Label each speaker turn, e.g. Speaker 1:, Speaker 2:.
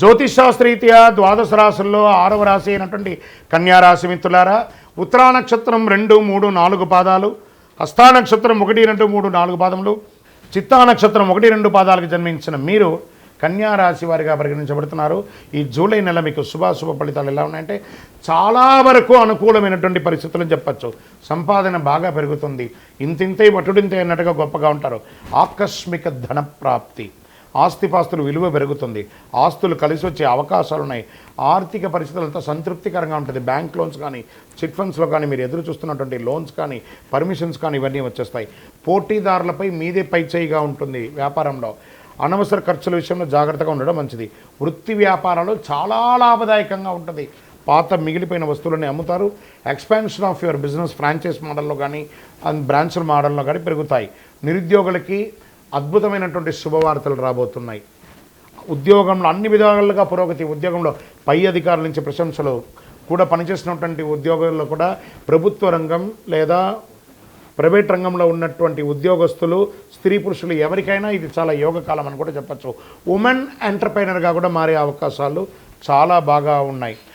Speaker 1: జ్యోతిషాస్త్రీత్యా ద్వాదశ రాశుల్లో ఆరవ రాశి అయినటువంటి కన్యారాశి మిత్రులారా ఉత్తరా నక్షత్రం రెండు మూడు నాలుగు పాదాలు హస్తా నక్షత్రం ఒకటి రెండు మూడు నాలుగు పాదములు చిత్తా నక్షత్రం ఒకటి రెండు పాదాలకు జన్మించిన మీరు కన్యారాశి వారిగా పరిగణించబడుతున్నారు. ఈ జూలై నెల మీకు శుభాశుభ ఫలితాలు ఎలా ఉన్నాయంటే చాలా వరకు అనుకూలమైనటువంటి పరిస్థితులు చెప్పచ్చు. సంపాదన బాగా పెరుగుతుంది. ఇంతింతే వటుడింతే అన్నట్టుగా గొప్పగా ఉంటారు. ఆకస్మిక ధనప్రాప్తి. ఆస్తిపాస్తులు విలువ పెరుగుతుంది. ఆస్తులు కలిసి వచ్చే అవకాశాలు ఉన్నాయి ఆర్థిక పరిస్థితులతో సంతృప్తికరంగా ఉంటుంది. బ్యాంక్ లోన్స్ కానీ చిట్ ఫండ్స్లో కానీ మీరు ఎదురు చూస్తున్నటువంటి లోన్స్ కానీ పర్మిషన్స్ కానీ ఇవన్నీ వచ్చేస్తాయి. పోటీదారులపై మీదే పై చేయిగా ఉంటుంది వ్యాపారంలో. అనవసర ఖర్చుల విషయంలో జాగ్రత్తగా ఉండడం మంచిది. వృత్తి వ్యాపారాలు చాలా లాభదాయకంగా ఉంటుంది. పాత మిగిలిపోయిన వస్తువులని అమ్ముతారు. Expansion of your business franchise మోడల్లో కానీ అండ్ బ్రాంచ్ల మోడల్లో కానీ పెరుగుతాయి. నిరుద్యోగులకి అద్భుతమైనటువంటి శుభవార్తలు రాబోతున్నాయి. ఉద్యోగంలో అన్ని విధాలుగా పురోగతి ఉద్యోగంలో పై అధికారుల నుంచి ప్రశంసలు కూడా పనిచేసినటువంటి ఉద్యోగుల్లో కూడా ప్రభుత్వ రంగం లేదా ప్రైవేట్ రంగంలో ఉన్నటువంటి ఉద్యోగస్తులు స్త్రీ పురుషులు ఎవరికైనా ఇది చాలా యోగకాలం అని కూడా చెప్పచ్చు. ఉమెన్ ఎంటర్ప్రైనర్గా కూడా మారే అవకాశాలు చాలా బాగా ఉన్నాయి.